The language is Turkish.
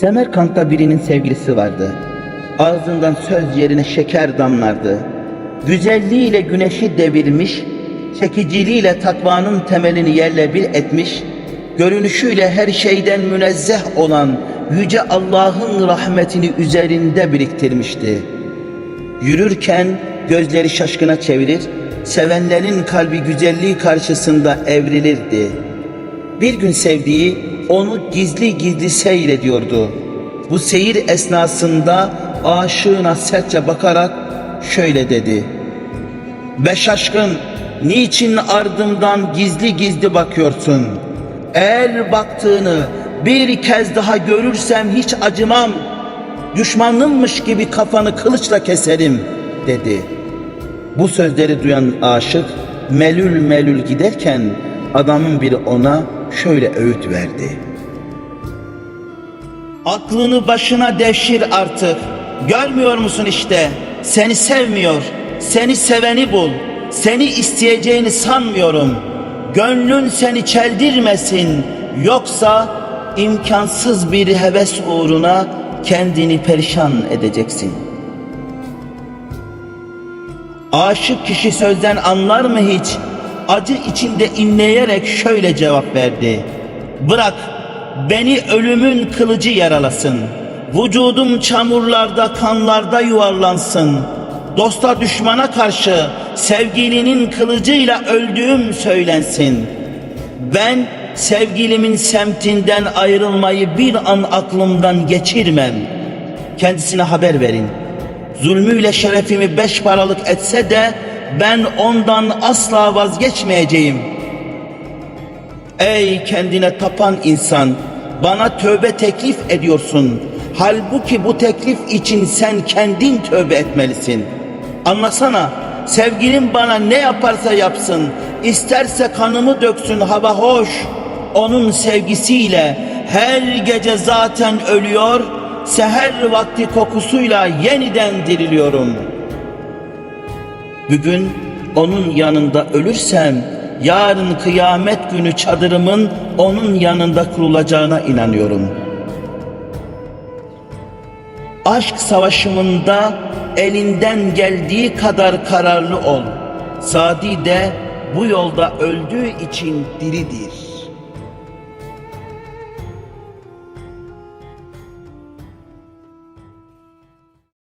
Semerkant'ta birinin sevgilisi vardı. Ağzından söz yerine şeker damlardı. Güzelliğiyle güneşi devirmiş, çekiciliğiyle takvanın temelini yerle bir etmiş, görünüşüyle her şeyden münezzeh olan Yüce Allah'ın rahmetini üzerinde biriktirmişti. Yürürken gözleri şaşkına çevirir, sevenlerin kalbi güzelliği karşısında evrilirdi. Bir gün sevdiği onu gizli gizli seyrediyordu. Bu seyir esnasında aşığına sertçe bakarak şöyle dedi. Be şaşkın, niçin ardımdan gizli gizli bakıyorsun? Eğer baktığını bir kez daha görürsem hiç acımam. Düşmanınmış gibi kafanı kılıçla keserim dedi. Bu sözleri duyan aşık melül melül giderken adamın biri ona şöyle öğüt verdi. Aklını başına devşir artık. Görmüyor musun işte? Seni sevmiyor. Seni seveni bul. Seni isteyeceğini sanmıyorum. Gönlün seni çeldirmesin. Yoksa imkansız bir heves uğruna kendini perişan edeceksin. Aşık kişi sözden anlar mı hiç? Acı içinde inleyerek şöyle cevap verdi. Bırak beni ölümün kılıcı yaralasın. Vücudum çamurlarda kanlarda yuvarlansın. Dosta düşmana karşı sevgilinin kılıcıyla öldüğüm söylensin. Ben sevgilimin semtinden ayrılmayı bir an aklımdan geçirmem. Kendisine haber verin. Zulmüyle şerefimi beş paralık etse de ben ondan asla vazgeçmeyeceğim. Ey kendine tapan insan, bana tövbe teklif ediyorsun. Halbuki bu teklif için sen kendin tövbe etmelisin. Anlasana, sevgilim bana ne yaparsa yapsın, isterse kanımı döksün hava hoş. Onun sevgisiyle her gece zaten ölüyor, seher vakti kokusuyla yeniden diriliyorum. Bugün onun yanında ölürsem, yarın kıyamet günü çadırımın onun yanında kurulacağına inanıyorum. Aşk savaşımında elinden geldiği kadar kararlı ol. Sadi de bu yolda öldüğü için diridir.